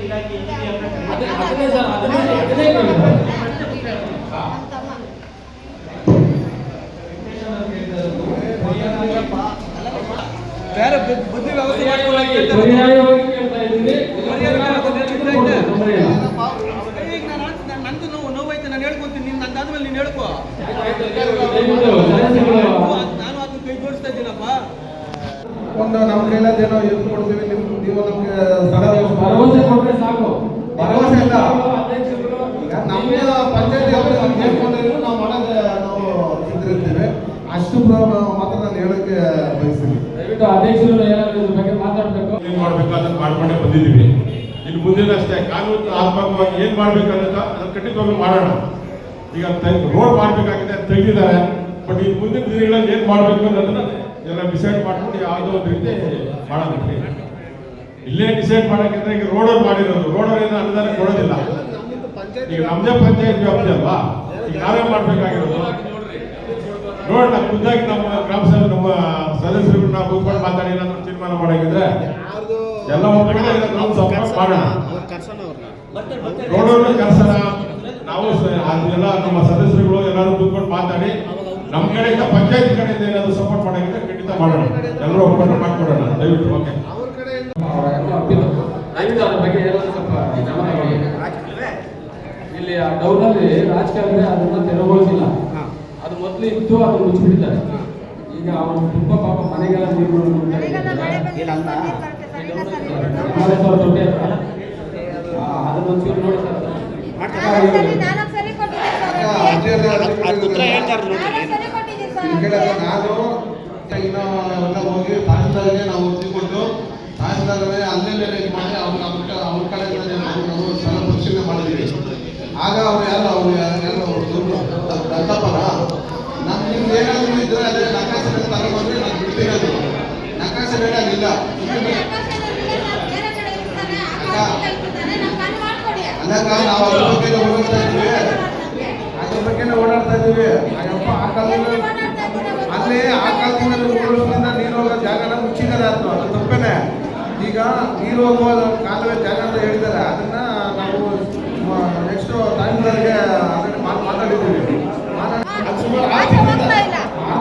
ಇಲಾಖೆ ಅದನ್ನೇ ಸರ್, ಅದನ್ನೇ ಅದನ್ನೇ ಕೇಳಿದ್ದು. ನಮ್ಮ ತಮ್ಮ ಬೇರೆ ಬುದ್ಧಿ ವ್ಯವಸ್ಥೆ ಪರ್ಯಾಯವಾಗಿ ಪರ್ಯಾಯವಾಗಿ ಕೇಳ್ತಾ ಇದ್ದೀವಿ. ತೊಂದ್ರೆ ಇಲ್ಲ. ಈಗ ನಾನು ನಂದು ನೋವು ನೋವೈತೆ ನಾನು ಹೇಳ್ಕೊಂತೀನಿ ನೀನು ನಂದಾದ್ಮೇಲೆ ನೀನು ಹೇಳ್ಕೊ ದಯವಿಟ್ಟು ಸದಸ್ಯರು ನಾನು ಅದನ್ನ ಕೈ ಜೋಡಿಸ್ತಾ ಇದ್ದೀನಪ್ಪ ಒಂದು ನಮ್ಮ ಕೈಲಾದೇನೋ ಎದ್ದು ಕೊಡ್ತೀವಿ ನಿಮ್ ನೀವು ನಮ್ಗೆ ಸ್ಥಳ ಭರವಸೆ ಕೊಟ್ರೆ ಸಾಕು ಭರವಸೆ ಇಲ್ಲ. ಅಧ್ಯಕ್ಷರು ಈಗ ನಮ್ಮ ಪಂಚಾಯತಿ ಹೇಳ್ಕೊಂಡಿದ್ರು ನಾವು ಮಾಡೋದು ನಾವು ಇದ್ದಿರ್ತೀವಿ ಅಷ್ಟು ಪ್ರ- ಮಾತ್ರ ನಾನು ಹೇಳಕ್ಕೆ ಬಯಸ್ತೀನಿ ದಯವಿಟ್ಟು ಅಧ್ಯಕ್ಷರು ಏನಾದ್ರು ಇದ್ರ ಬಗ್ಗೆ ಮಾತಾಡ್ಬೇಕು ಏನ್ ಮಾಡ್ಬೇಕು ಅದನ್ನ ಮಾಡ್ಕೊಂಡೇ ಬಂದಿದ್ದೀವಿ ಇನ್ನು ಮುಂದಿನ ಅಷ್ಟೇ ಕಾನೂನು ಆತ್ಮಕವಾಗಿ ಏನ್ ಮಾಡಬೇಕು ಅಂತ ಅದನ್ನ ಖಂಡಿತವಾಗ್ಲೂ ಮಾಡೋಣ. ಈಗ ರೋಡ್ ಮಾಡ್ಬೇಕಾಗಿದೆ ತೆಗೆದಿದ್ದಾರೆ ಬಟ್ ಈ ಮುಂದಿನ ದಿನಗಳಲ್ಲಿ ಏನ್ ಮಾಡ್ಬೇಕು ಅನ್ನೋದನ್ನ ಎಲ್ಲ ಡಿಸೈಡ್ ಮಾಡ್ಕೊಂಡು ಯಾವುದೋ ಒಂದು ರೀತಿ ಮಾಡೋದಕ್ಕೆ ಇಲ್ಲೇ ಡಿಸೈಡ್ ಮಾಡೋಕ್ಕಿಂತ ಈಗ ರೋಡಲ್ಲಿ ಮಾಡಿರೋದು. ರೋಡಲ್ಲಿ ಅನುದಾನ ಕೊಡೋದಿಲ್ಲ. ಈಗ ನಮ್ದೇ ಪಂಚಾಯತ್ ವ್ಯಾಪ್ತಿ ಅಲ್ವಾ? ಈಗ ನಾವೇ ಮಾಡ್ಬೇಕಾಗಿರೋದು? ನೋಡೋಣ, ಖುದ್ದಾಗಿ ನಮ್ಮ ಗ್ರಾಮ ಸಭೆ, ನಮ್ಮ ಸದಸ್ಯರು ನಾವು ಕೂತ್ಕೊಂಡು ಮಾತಾಡಿ ಏನಾದ್ರು ತೀರ್ಮಾನ ಮಾಡಾಗಿದ್ರೆ ಎಲ್ಲ ಗ್ರಾಮ ಸಭೆ ಮಾಡೋಣ. ರೋಡನ್ನು ಕರ್ಸೋಣ ನಾವು ಎಲ್ಲ ಅದೆಲ್ಲ ನಮ್ಮ ಸದಸ್ಯರುಗಳು ಎಲ್ಲರೂ ಕೂತ್ಕೊಂಡು ಮಾತಾಡಿ ನಮ್ಮ ಕಡೆಯಿಂದ ಪಂಚಾಯತ್ ಕಡೆಯಿಂದ ಏನಾದ್ರು ಸಪೋರ್ಟ್ ಮಾಡಾಗಿದ್ರೆ ಖಂಡಿತ ಮಾಡೋಣ. ಎಲ್ಲರೂ ಒಪ್ಪಂದ ಮಾಡ್ಕೊಡೋಣ ದಯವಿಟ್ಟು ಓಕೆ. ದಯವಿಟ್ಟು ಅದ್ರ ಬಗ್ಗೆ ಎಲ್ಲ ಸ್ವಲ್ಪ ಗಮನ. ಇಲ್ಲಿ ಆ ಡೌನಲ್ಲಿ ರಾಜಕಾರಣಿ ಅದನ್ನ ತೆರವುಗೊಳಿಸಿಲ್ಲ. ಅದು ಮೊದಲು ಇತ್ತು ಅದು ಮುಚ್ಚಿಬಿಟ್ಟಿದ್ದಾರೆ. ಈಗ ಅವರು ತುಂಬಾ ಪಾಪ ಮನೆಗೆಲ್ಲ ನೀರು ಇಲ್ಲ ಕಡೆ ನಾನು ಇನ್ನು ಹೋಗಿ ತಹಸೀಲ್ದಾರ್ಗೆ ನಾವು ಅರ್ಜಿ ಕೊಟ್ಟು ತಹಸೀಲ್ದಾರೇ ಅಲ್ಲೇ ಮಾಡಿ ಅವ್ರ ಅವ್ರ ಕಡೆಯಿಂದ ನಾವು ನಾವು ಸ್ಥಳ ಪರಿಶೀಲನೆ ಆಗ ಅವ್ರು ಯಾರು ಅವ್ರು ಯಾರು ದತ್ತಪ್ಪನ ನಾನು ನಿಮ್ಗೆ ಏನಾದರೂ ಇದ್ರೆ ಅದೇ ನಕಾಶೆ ತಗೊಂಡ್ಬಂದ್ರೆ ನಾನು ಬಿಡ್ತಿರೋದು ನಕಾಶೆ ಬೇಡ ಅಲ್ಲಿಲ್ಲ ನಮಗೆ ಆಕಾಶದಲ್ಲಿ ಇಲ್ಲ ಸರ್ ಬೇರೆ ಕಡೆ ಇರ್ತಾರೆ ಆಕಾಶದಿಂದ ಇರ್ತಾರೆ ನಮ್ಮ ಕಣ್ಣು ಮಾಡ್ಕೊಡಿ ಅಂದಾಗ ನಾವು ಅದ್ರ ಬಗ್ಗೆ ಓಡಾಡ್ತಾ ಇದ್ದೀವಿ. ಅದ್ರ ಓಡಾಡ್ತಾ ಇದ್ದೀವಿ. ಅಯ್ಯಪ್ಪ ಆ ಕಾಲದಲ್ಲಿ? ಅಲ್ಲಿ ಆ ಕಾಲದಿಂದ ನೀರು ಹೋಗೋ ಜಾಗನ ಮುಚ್ಚಿದ್ದಾರೆ ಅದು ಅದು ತಪ್ಪೇನೆ. ಈಗ ನೀರು ಹೋಗುವ ಕಾಲುವೆ ಜಾಗ ಅಂತ ಹೇಳಿದ್ದಾರೆ. ಅದನ್ನ ನಾವು ನೆಕ್ಸ್ಟ್ ತಹಸೀಲ್ದಾರ್ಗೆ ಅದನ್ನ ಮಾತು ಮಾತಾಡಿದ್ದೀವಿ. ಆರು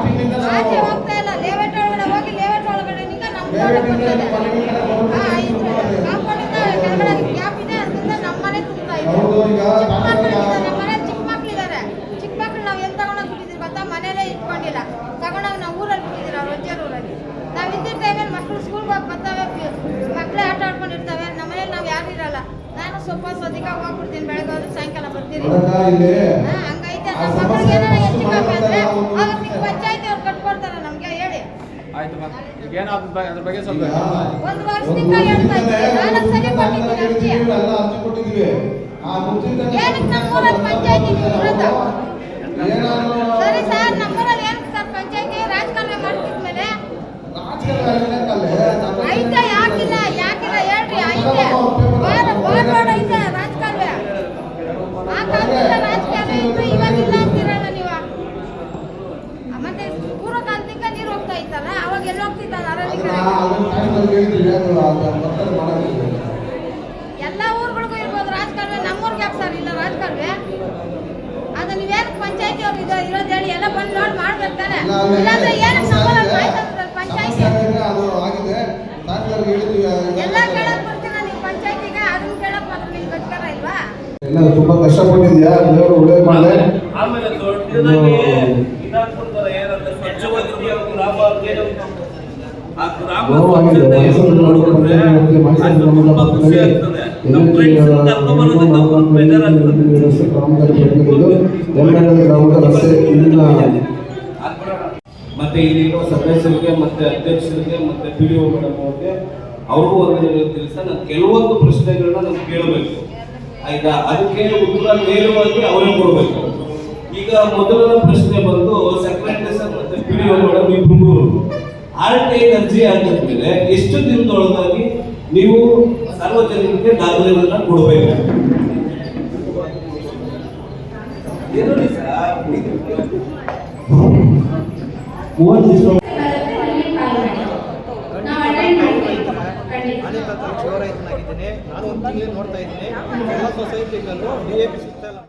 ತಿಂಗಳಿಂದ ನಾವು ಹೋಗ್ತಾ ಇಲ್ಲ ಲೇಔಟ್ ಒಳಗಡೆ ಹೋಗಿ ಲೇಔಟ್ ಒಳಗಡೆ ನಿಂಗ ನಮ್ಮ ತೋಟ ಲೇಔಟಿಂದ ಬರ್ತಿದೆ. ಮನೆಗಳ ಕಡೆ ಬರೋದು ಹಾ, ಐತೆ. ಶುರು ಮಾಡಿದೆ. ಕಾಂಪೌಂಡಿಂದ ಕೆಳಗಡೆ ಗ್ಯಾಪ್ ಇದೆ ಅದರಿಂದ ನಮ್ಮ ಮನೆ ತುಂಬ್ತಾ ಇದೆ ಹೌದು, ಈಗ ಚಿಕ್ಕ ಮಕ್ಳು ನಮ್ಮ ಮನೆ ಚಿಕ್ಕ ಮಕ್ಳು ಇದ್ದಾರೆ ಚಿಕ್ಕ ಮಕ್ಳು ನಾವು ಎಲ್ಲಿ ತಗೊಂಡೋಗಿ ಬಿಟ್ಟಿದ್ದೀವಿ ಗೊತ್ತಾ? ಮನೇಲೇ ಇಟ್ಕೊಂಡಿಲ್ಲ. ತಗೊಂಡೋಗಿ ನಾವು ಊರಲ್ಲಿ ಬಿಟ್ಟಿದ್ದೀವಿ ಅವ್ರ ಅಜ್ಜರ ಊರಲ್ಲಿ. ನಾವು ಇದ್ದಿದ್ದ ಟೈಮಲ್ಲಿ ಮಕ್ಕಳು ಸ್ಕೂಲ್ಗೆ ಹೋಗಿ ಬರ್ತಾವೆ. ಮಕ್ಕಳೇ ಆಟ ಆಡ್ಕೊಂಡಿರ್ತವೆ. ನಮ್ಮ ಮನೇಲಿ ನಾವು ಯಾರು ಇರಲ್ಲ. ನಾನು ಸ್ವಲ್ಪ ಸದ್ಯಕ್ಕ ಹೋಗ್ಬಿಡ್ತೀನಿ ಬೆಳಗ್ಗೆ ಹೋದ್ರೆ ಸಾಯಂಕಾಲ ಬರ್ತೀನಿ. ಹಂಗೈತೆ. ನಮ್ಮ ಮಕ್ಕಳಿಗೆ ಮಕ್ಳಿಗೆ ಏನಾರ ಹೆಚ್ಚು ಕಮ್ಮಿ ಆವಾಗ ನಿಮ್ಮ ಪಂಚಾಯತಿ ಅವ್ರು ಕಟ್ಕೊಡ್ತಾರೆ ನಮ್ಗೆ ಹೇಳಿ. ಆಯ್ತು ಈಗ ಏನೋ ಅದ್ರ ಬಗ್ಗೆ- ಸ್ವಲ್ಪ ಒಂದು ವರ್ಷದಿಂದ ಹೇಳ್ತಾ ಇದ್ದೀನಿ. ನಾಲ್ಕು ಸರಿ ವರ್ಷದಿಂದ ಕೊಟ್ಟಿದ್ದೀನಿ ಅರ್ಜಿ ಸರಿ ಸರ್ ನಮ್ಮೂರಲ್ಲಿ ಏನು ಸರ್ ಪಂಚಾಯತಿ? ರಾಜಕಾರಣ ಮಾಡ್ತಿದ್ಮೇಲೆ? ಇದು ಇರೋದು ಹೇಳಿ ಎಲ್ಲ ಬಂದು ನೋಡಿ ಮಾಡ್ಬೇಕು ತಾನೆ. ಇಲ್ಲಾಂದ್ರೆ ಏನಕ್ಕೆ ಸಮಸ್ಯೆ ನಮ್ಮೂರಲ್ಲಿ ಆಗಿದೆ. ಕಾಯ್ತಾರೆ ಪಂಚಾಯತಿ? ಎಲ್ಲ ಕೇಳಕ್ ಬರ್ತೀನ ನೀವು ಪಂಚಾಯತಿಗೆ ಅದನ್ನ ಕೇಳಕ್ ಮಾತ್ರ ನಿಮ್ಗೆ ಅಧಿಕಾರ ಇಲ್ವಾ? ಎಲ್ಲ ತುಂಬಾ ಕಷ್ಟಪಟ್ಟಿದ್ಯಾ ದೇವರು ಒಳ್ಳೇದು ಮಾಡಿದೆ. ಆಮೇಲೆ ದೊಡ್ಡದಾಗಿ ಇದಾಗ್ಬಿಡ್ತಾರೆ ಏನಂದ್ರೆ ಸ್ವಚ್ಛವಾಗಿರ್ಬೇಕು ಗ್ರಾಮ ಆ ಗ್ರಾಮ ನೋವಾಗಿದೆ. ಸ್ವಚ್ಛತೆ ಮೈಸೂರು ನೋಡಿದ್ರೆ ನೋಡ್ಕೊಂಡು ಬಂದ್ರೆ ಅದು ಮೈಸೂರು ತುಂಬಾ ಖುಷಿ ಆಗ್ತದೆ. ಮತ್ತೆ ಇಲ್ಲಿರೋ ಸದಸ್ಯರಿಗೆ ಮತ್ತೆ ಅಧ್ಯಕ್ಷರಿಗೆ ಮತ್ತೆ ಪಿ ಡಿ ಒ ಮೇಡಮ್ ಅವ್ರಿಗೆ ಅವ್ರಿಗೂ ಒಂದು ತಿಳಿಸ ನಾನು ಕೆಲವೊಂದು ಪ್ರಶ್ನೆಗಳನ್ನ ನಾವು ಕೇಳಬೇಕು. ಆಯ್ತಾ? ಅದಕ್ಕೆ ಉತ್ತರ ನೇರವಾಗಿ ಅವರೇ ಕೊಡಬೇಕು. ಈಗ ಮೊದಲನೇ ಪ್ರಶ್ನೆ ಬಂದು ಸೆಕ್ರೆಟರಿ ಸರ್ ಮತ್ತೆ ಪಿ ಡಿ ಒ ಮೇಡಮ್ ಇಬ್ಬರು ಆರ್ ಟಿ ಐ ಅರ್ಜಿ ಹಾಕಿದ್ಮೇಲೆ ಎಷ್ಟು ದಿನದೊಳಗಾಗಿ ನೀವು ಸಾರ್ವಜನಿಕರಿಗೆ ದಾಖಲೆಗಳನ್ನ ಕೊಡಬೇಕು. ಮೂವತ್ತು ನಾನು ಒಂದು ತಿಂಗಳು ನೋಡ್ತಾ ಇದ್ದೀನಿ. ಎಲ್ಲ ಸೊಸೈಟಿಗಳಲ್ಲೂ ಡಿ ಎ ಪಿ